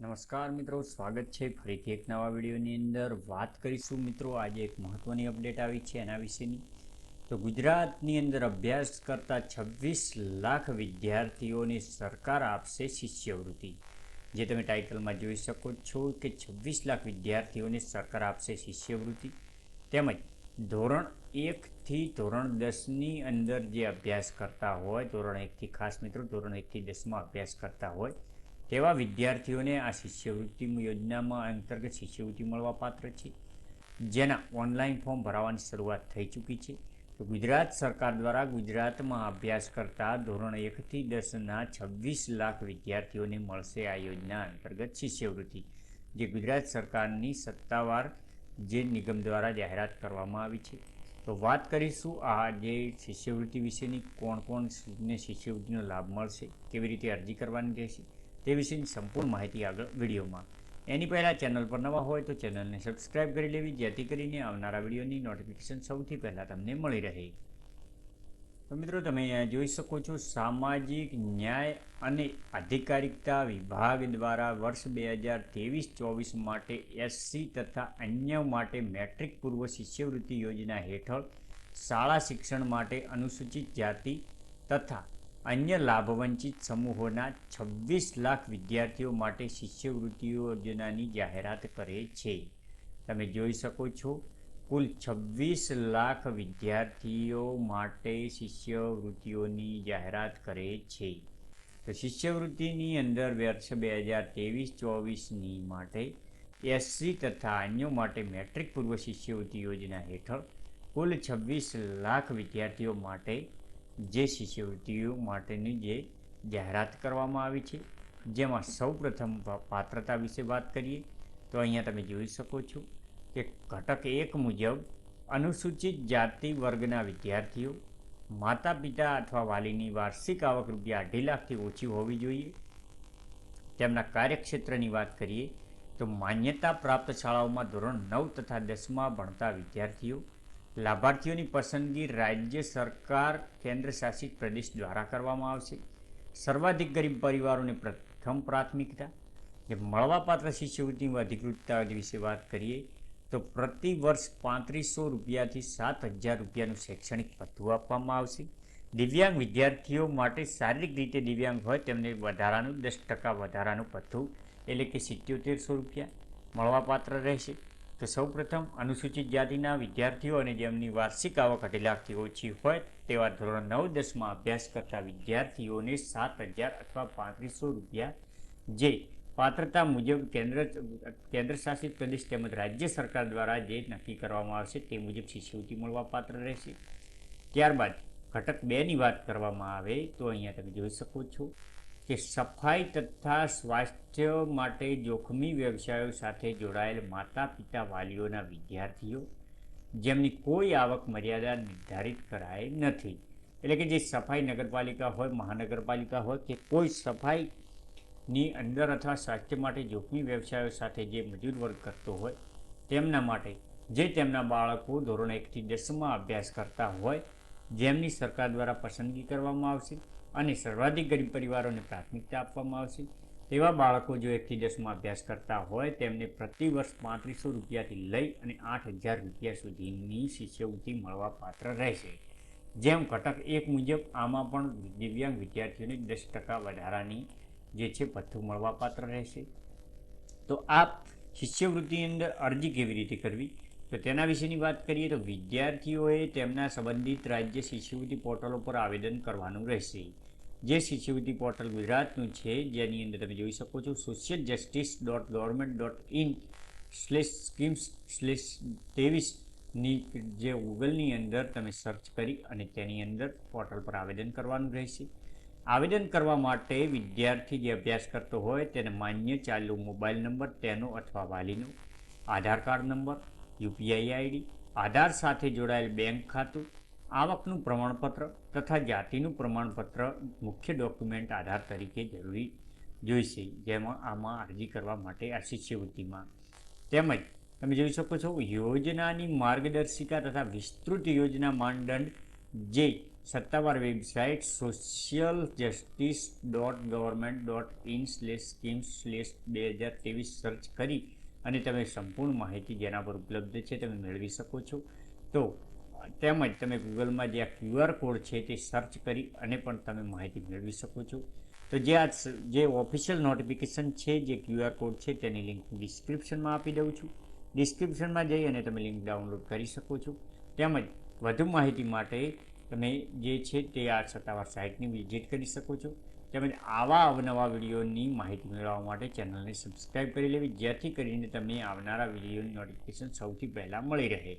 નમસ્કાર મિત્રો, સ્વાગત છે ફરીથી એક નવા વિડીયોની અંદર. વાત કરીશું મિત્રો, આજે એક મહત્ત્વની અપડેટ આવી છે એના વિશેની. તો ગુજરાતની અંદર અભ્યાસ કરતા છવ્વીસ લાખ વિદ્યાર્થીઓને સરકાર આપશે શિષ્યવૃત્તિ. જે તમે ટાઇટલમાં જોઈ શકો છો કે છવ્વીસ લાખ વિદ્યાર્થીઓને સરકાર આપશે શિષ્યવૃત્તિ. તેમજ ધોરણ એકથી ધોરણ દસની અંદર જે અભ્યાસ કરતા હોય, ધોરણ એકથી ખાસ મિત્રો, ધોરણ એકથી દસમાં અભ્યાસ કરતા હોય તેવા વિદ્યાર્થીઓને આ શિષ્યવૃત્તિ યોજનામાં અંતર્ગત શિષ્યવૃત્તિ મળવા પાત્ર છે. જેના ઓનલાઈન ફોર્મ ભરાવાની શરૂઆત થઈ ચૂકી છે. તો ગુજરાત સરકાર દ્વારા ગુજરાતમાં અભ્યાસ કરતા ધોરણ એકથી દસના છવ્વીસ લાખ વિદ્યાર્થીઓને મળશે આ યોજના અંતર્ગત શિષ્યવૃત્તિ, જે ગુજરાત સરકારની સત્તાવાર જે નિગમ દ્વારા જાહેરાત કરવામાં આવી છે. તો વાત કરીશું આ જે શિષ્યવૃત્તિ વિશેની કોણ કોણને શિષ્યવૃત્તિનો લાભ મળશે, કેવી રીતે અરજી કરવાની રહેશે. તે વિશેની સંપૂર્ણ માહિતી આગળ વિડીયોમાં. એની પહેલાં ચેનલ પર નવા હોય તો ચેનલને સબસ્ક્રાઇબ કરી લેવી, જેથી કરીને આવનારા વિડીયોની નોટિફિકેશન સૌથી પહેલાં તમને મળી રહે. તો મિત્રો, તમે અહીંયા જોઈ શકો છો, સામાજિક ન્યાય અને આધિકારિકતા વિભાગ દ્વારા વર્ષ બે હજાર ત્રેવીસ ચોવીસ માટે એસસી તથા અન્ય માટે મેટ્રિક પૂર્વ શિષ્યવૃત્તિ યોજના હેઠળ શાળા શિક્ષણ માટે અનુસૂચિત જાતિ તથા અન્ય લાભવંચિત સમૂહોના છવ્વીસ લાખ વિદ્યાર્થીઓ માટે શિષ્યવૃત્તિઓ યોજનાની જાહેરાત કરે છે. તમે જોઈ શકો છો, કુલ છવ્વીસ લાખ વિદ્યાર્થીઓ માટે શિષ્યવૃત્તિઓની જાહેરાત કરે છે. તો શિષ્યવૃત્તિની અંદર વર્ષ બે હજાર ત્રેવીસ ચોવીસની માટે એસસી તથા અન્યો માટે મેટ્રિક પૂર્વ શિષ્યવૃત્તિ યોજના હેઠળ કુલ છવ્વીસ લાખ વિદ્યાર્થીઓ માટે જે શિષ્યવૃત્તિઓ માટેની જે જાહેરાત કરવામાં આવી છે, જેમાં સૌપ્રથમ પાત્રતા વિશે વાત કરીએ, તો અહીંયા તમે જોઈ શકો છો કે ઘટક એક મુજબ અનુસૂચિત જાતિ વર્ગના વિદ્યાર્થીઓ માતા પિતા અથવા વાલીની વાર્ષિક આવક રૂપિયા અઢી લાખથી ઓછી હોવી જોઈએ. તેમના કાર્યક્ષેત્રની વાત કરીએ, તો માન્યતા પ્રાપ્ત શાળાઓમાં ધોરણ નવ તથા દસમાં ભણતા વિદ્યાર્થીઓ લાભાર્થીઓની પસંદગી રાજ્ય સરકાર, કેન્દ્ર શાસિત પ્રદેશ દ્વારા કરવામાં આવશે. સર્વાધિક ગરીબ પરિવારોને પ્રથમ પ્રાથમિકતા. જે મળવાપાત્ર શિષ્યવૃત્તિની અધિકૃતતા વિશે વાત કરીએ, તો પ્રતિ વર્ષ પાંત્રીસો રૂપિયાથી સાત હજાર રૂપિયાનું શૈક્ષણિક ભથ્થું આપવામાં આવશે. દિવ્યાંગ વિદ્યાર્થીઓ માટે શારીરિક રીતે દિવ્યાંગ હોય તેમને વધારાનું દસ ટકા વધારાનું ભથ્થું, એટલે કે સિત્યોતેરસો રૂપિયા મળવાપાત્ર રહેશે. તો સૌપ્રથમ અનુસૂચિત જાતિના વિદ્યાર્થીઓ અને જેમની વાર્ષિક આવક અઢી લાખથી ઓછી હોય તેવા ધોરણ નવ, દસમાં અભ્યાસ કરતા વિદ્યાર્થીઓને સાત હજાર અથવા પાંત્રીસો રૂપિયા જે પાત્રતા મુજબ કેન્દ્ર કેન્દ્ર શાસિત પ્રદેશ તેમજ રાજ્ય સરકાર દ્વારા જે નક્કી કરવામાં આવશે તે મુજબ શિષ્યવૃત્તિ મળવા પાત્ર રહેશે. ત્યારબાદ ઘટક બેની વાત કરવામાં આવે તો અહીંયા તમે જોઈ શકો છો. કે સફાઈ તથા સ્વાસ્થ્ય માટે જોખમી વ્યવસાયો સાથે જોડાયેલ માતા પિતા વાલીઓના વિદ્યાર્થીઓ, જેમની કોઈ આવક મર્યાદા નિર્ધારિત કરાય નથી. એટલે કે જે સફાઈ નગરપાલિકા હોય, મહાનગરપાલિકા હોય કે કોઈ સફાઈની અંદર અથવા સ્વાસ્થ્ય માટે જોખમી વ્યવસાયો સાથે જે મજૂર વર્ગ કરતો હોય, તેમના માટે, જે તેમના બાળકો ધોરણ એકથી દસમાં અભ્યાસ કરતા હોય, જેમની સરકાર દ્વારા પસંદગી કરવામાં આવશે. અને સર્વાધિક ગરીબ પરિવારોને પ્રાથમિકતા આપવામાં આવશે. તેવા બાળકો જો એકથી દસમાં અભ્યાસ કરતા હોય, તેમને પ્રતિ વર્ષ પાંત્રીસો રૂપિયાથી લઈ અને આઠ હજાર રૂપિયા સુધીની શિષ્યવૃત્તિ મળવાપાત્ર રહેશે. જેમ ઘટક એક મુજબ, આમાં પણ દિવ્યાંગ વિદ્યાર્થીઓને દસ ટકા વધારાની જે છે ભથ્થું મળવાપાત્ર રહેશે. તો આ શિષ્યવૃત્તિની અંદર અરજી કેવી રીતે કરવી? તો તેના વિશેની વાત કરીએ તો વિદ્યાર્થીઓએ તેમના સંબંધિત રાજ્ય શિષ્યવૃત્તિ પોર્ટલો પર આવેદન કરવાનું રહેશે. જે શિષ્યવૃત્તિ પોર્ટલ ગુજરાતનું છે, જેની અંદર તમે જોઈ શકો છો social justice dot government dot in slash schemes slash ત્રેવીસની જે ગૂગલની અંદર તમે સર્ચ કરી અને તેની અંદર પોર્ટલ પર આવેદન કરવાનું રહેશે. આવેદન કરવા માટે વિદ્યાર્થી જે અભ્યાસ કરતો હોય તેને માન્ય ચાલુ મોબાઈલ નંબર, તેનો અથવા વાલીનો Aadhaar card number UPI ID, Aadhaar સાથે જોડાયેલ બેંક ખાતું, આવકનું પ્રમાણપત્ર તથા જાતિનું પ્રમાણપત્ર મુખ્ય ડોક્યુમેન્ટ આધાર તરીકે જરૂરી જોઈશે, જેમાં આમાં અરજી કરવા માટે આ શિષ્યવૃત્તિમાં. તેમજ, તમે જોઈ શકો છો, યોજનાની માર્ગદર્શિકા તથા વિસ્તૃત યોજના માનદંડ જે સત્તાવાર website social justice dot government dot in slash scheme slash બે હજાર ત્રેવીસ સર્ચ કરી અને તમે સંપૂર્ણ માહિતી જેના પર ઉપલબ્ધ છે તમે મેળવી શકો છો. તો તેમજ તમે ગૂગલમાં જે આ ક્યુઆર કોડ છે તે સર્ચ કરી અને પણ તમે માહિતી મેળવી શકો છો. તો જે આ જે ઓફિશિયલ નોટિફિકેશન છે જે ક્યુઆર કોડ છે તેની લિંક ડિસ્ક્રિપ્શનમાં આપી દઉં છું. ડિસ્ક્રિપ્શનમાં જઈ અને તમે લિંક ડાઉનલોડ કરી શકો છો. તેમજ વધુ માહિતી માટે તમે જે છે તે આ સત્તાવાર સાઇટની વિઝિટ કરી શકો છો. તેમજ આવા અવનવા વિડીયોની માહિતી મેળવવા માટે ચેનલને સબસ્ક્રાઈબ કરી લેવી, જેથી કરીને તમને આવનારા વિડીયોની નોટિફિકેશન સૌથી પહેલાં મળી રહે.